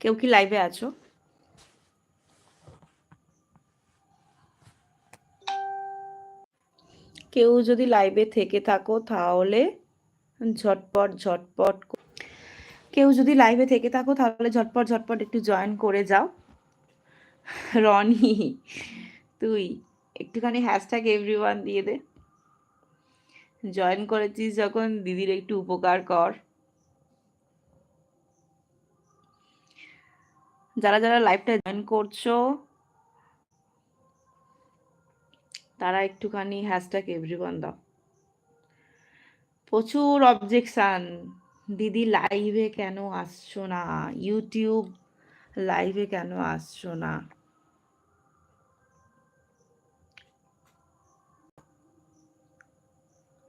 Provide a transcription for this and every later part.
কেউ কি লাইভে আছো? কেউ যদি লাইভে থেকে থাকো তাহলে ঝটপট ঝটপট কেউ যদি লাইভে থেকে থাকো তাহলে ঝটপট ঝটপট একটু জয়েন করে যাও। রনি, তুই একটুখানি হ্যাশট্যাগ এভরিওয়ান দিয়ে দে। জয়েন করেছিস যখন, দিদির একটু উপকার কর। যারা যারা লাইভটা জয়েন করছ তারা একটুখানি হ্যাশট্যাগ এভরিওয়ান দাও। প্রচুর অবজেকশন দিদি লাইভে কেন আসছো না? ইউটিউব লাইভে কেন আসছো না?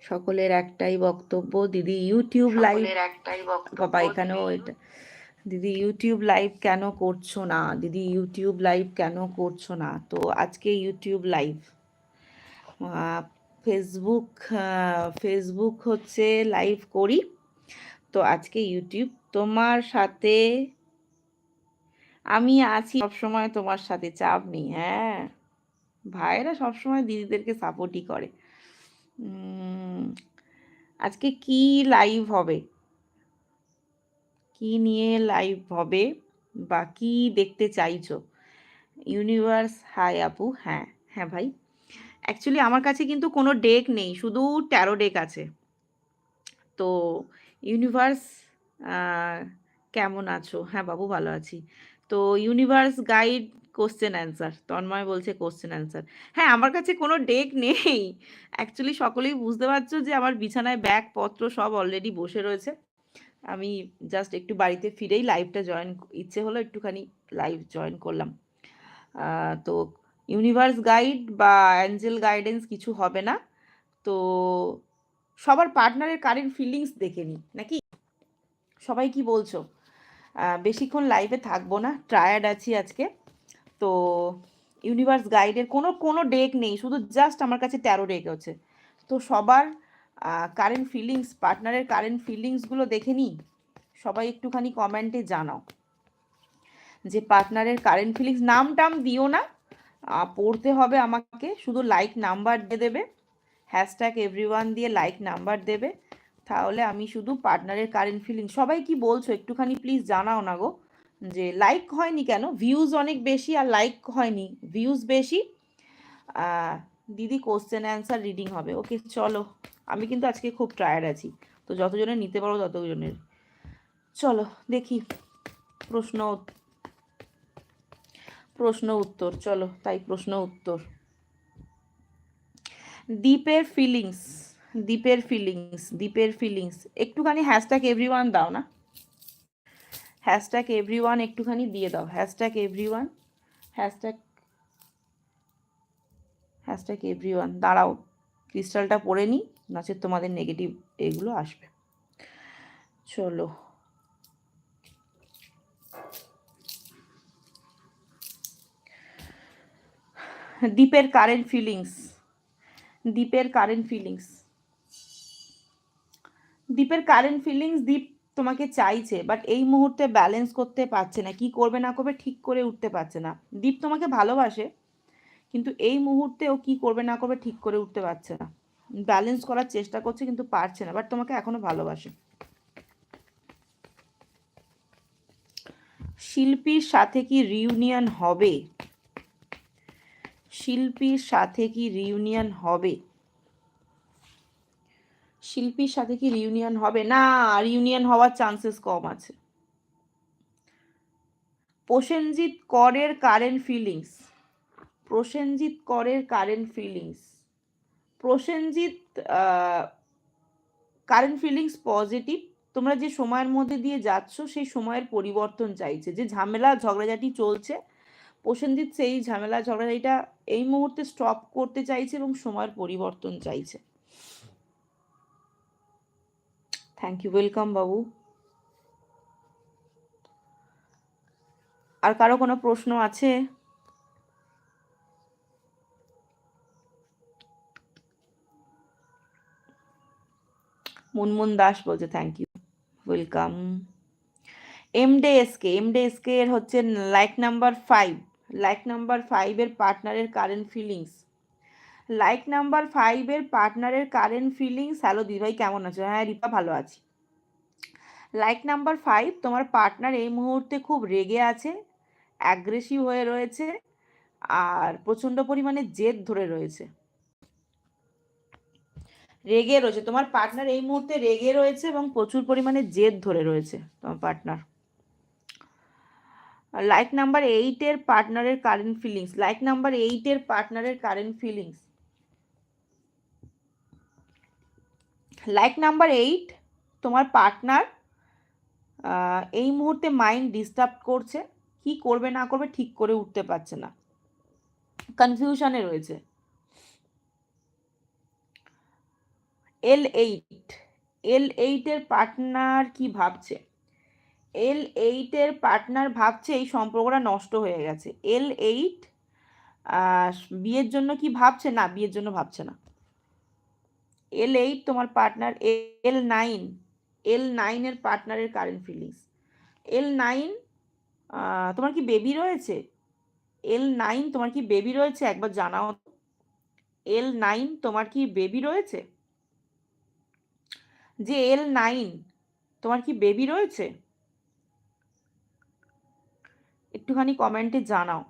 সকলের একটাই বক্তব্য দিদি ইউটিউব লাইভ একটাই বক্তব্য এখানেও এটা দিদি ইউটিউব লাইভ কেন করছ না? দিদি ইউটিউব লাইভ কেন করছ না? তো আজকে ইউটিউব লাইভ ফেসবুক ফেসবুক হচ্ছে লাইভ করি। তো আজকে ইউটিউব তোমার সাথে আমি আছি। সবসময় তোমার সাথে চাপ নেই হ্যাঁ। ভাইয়েরা সবসময় দিদিদেরকে সাপোর্টই করে। আজকে কি লাইভ হবে? কি নিয়ে লাইভ হবে বা কি দেখতে চাইছো? ইউনিভার্স হাই আপু হ্যাঁ হ্যাঁ ভাই। অ্যাকচুয়ালি আমার কাছে কিন্তু কোনো ডেক নেই, শুধু ট্যারো ডেক আছে। তো ইউনিভার্স কেমন আছো? হ্যাঁ বাবু, ভালো আছি। তো universe guide question answer Tanmoy বলছে কোশ্চেন অ্যান্সার হ্যাঁ আমার কাছে কোনো ডেক নেই। অ্যাকচুয়ালি সকলেই বুঝতে পারছ যে আমার বিছানায় ব্যাগ পত্র সব অলরেডি বসে রয়েছে। আমি জাস্ট একটু বাড়িতে ফিরেই লাইভটা জয়েন ইচ্ছে হলো একটুখানি লাইভ জয়েন করলাম। তো ইউনিভার্স গাইড বা অ্যাঞ্জেল গাইডেন্স কিছু হবে না। তো সবার পার্টনারের কারেন্ট ফিলিংস দেখে নিই, নাকি? সবাই কি বলছো? বেশিক্ষণ লাইভে থাকব না টায়ার্ড আছি আজকে। তো ইউনিভার্স গাইডের কোনো কোনো ডেক নেই, শুধু জাস্ট আমার কাছে তেরো ডেক আছে। তো সবার কারেন্ট ফিলিংস পার্টনারের কারেন্ট ফিলিংসগুলো দেখে নিই সবাই একটুখানি কমেন্টে জানাও। যে পার্টনারের কারেন্ট ফিলিংস নাম টাম দিও না। পড়তে হবে আমাকে, শুধু লাইক নাম্বার দিয়ে দেবে। হ্যাশট্যাগ এভরিওয়ান দিয়ে লাইক নাম্বার দেবে। তাহলে আমি শুধু পার্টনারের কারেন্ট ফিলিং সবাই কি বলছো? একটুখানি প্লিজ জানাও না গো। যে লাইক হয়নি কেন? ভিউজ অনেক বেশি আর লাইক হয়নি। ভিউজ বেশি। দিদি কোশ্চেন অ্যান্সার রিডিং হবে। ওকে চলো, আমি কিন্তু আজকে খুব টায়ার্ড আছি। তো যতজনের নিতে পারো ততজনের। চলো, দেখি। প্রশ্ন প্রশ্ন উত্তর, চলো, তাই প্রশ্ন উত্তর। দ্বীপের ফিলিংস দ্বীপের ফিলিংস দ্বীপের ফিলিংস একটুখানি হ্যাশট্যাগ এভরিওয়ান দাও না। হ্যাশট্যাগ এভরিওয়ান একটুখানি দিয়ে দাও। Hashtag everyone hashtag hashtag everyone দাঁড়াও ক্রিস্টালটা পরে নিই নচেত তোমাদের নেগেটিভ এগুলো আসবে। চলো। দ্বীপের কারেন্ট ফিলিংস দ্বীপের কারেন্ট ফিলিংস দ্বীপের কারেন্ট ফিলিংস দ্বীপ তোমাকে চাইছে বাট এই মুহূর্তে ব্যালেন্স করতে পারছে না। কি করবে না করবে ঠিক করে উঠতে পারছে না। দ্বীপ তোমাকে ভালোবাসে। কিন্তু এই মুহূর্তে ও কি করবে না করবে ঠিক করে উঠতে পারছে না। ব্যালেন্স করার চেষ্টা করছে কিন্তু পারছে না বাট তোমাকে এখনও ভালোবাসে। শিল্পীর সাথে কি রিউনিয়ন হবে? শিল্পীর সাথে কি রিউনিয়ন হবে? শিল্পীর সাথে কি রিউনিয়ন হবে? না রিউনিয়ন হওয়ার চান্সেস কম আছে। প্রসেনজিৎ করের কারেন্ট ফিলিংস প্রসেনজিৎ করের current feelings Prosenjit current feelings positive তোমরা যে সময়ের মধ্যে দিয়ে যাচ্ছ, সেই সময়ের পরিবর্তন চাইছে। যে ঝামেলা, ঝগড়াঝাটি চলছে, প্রসেনজিৎ সেই ঝামেলা, ঝগড়াঝাটিটা এই মুহূর্তে স্টপ করতে চাইছে এবং সময়ের পরিবর্তন চাইছে। থ্যাংক ইউ ওয়েলকাম বাবু। আর কারও কোনো প্রশ্ন আছে? মুনমুন দাস বলছে থ্যাংক ইউ ওয়েলকাম এমডেএসকে এমডেএসকে এর হচ্ছে like number five like number ফাইভের পার্টনারের কারেন্ট ফিলিংস লাইক নাম্বার ফাইভের পার্টনারের কারেন্ট ফিলিংস হ্যালো দিদিভাই কেমন আছো? হ্যাঁ রিপা ভালো আছি। লাইক নাম্বার ফাইভ তোমার পার্টনার এই মুহূর্তে খুব রেগে আছে অ্যাগ্রেসিভ হয়ে রয়েছে, আর প্রচণ্ড পরিমাণে জেদ ধরে রয়েছে। রেগে রয়েছে। তোমার পার্টনার এই মুহূর্তে রেগে রয়েছে এবং প্রচুর পরিমাণে জেদ ধরে রয়েছে তোমার পার্টনার লাইক নাম্বার এইটের পার্টনারের কারেন্ট ফিলিংস লাইক নাম্বার এইটের পার্টনারের current feelings like number eight তোমার পার্টনার এই মুহূর্তে মাইন্ড ডিস্টার্ব করছে। কি করবে না করবে ঠিক করে উঠতে পারছে না। কনফিউশনে রয়েছে। এল এইট এল এইটের পার্টনার কি ভাবছে? এল এইটের পার্টনার ভাবছে এই সম্পর্কটা নষ্ট হয়ে গেছে। এল এইট বিয়ের জন্য কি ভাবছে? না, বিয়ের জন্য ভাবছে না। এল এইট তোমার পার্টনার এল নাইন এল নাইনের পার্টনারের কারেন্ট ফিলিংস এল নাইন তোমার কি বেবি রয়েছে? এল নাইন তোমার কি বেবি রয়েছে? একবার জানাও এল নাইন তোমার কি বেবি রয়েছে? যে এল নাইন তোমার কি বেবি রয়েছে? একটুখানি কমেন্টে জানাও।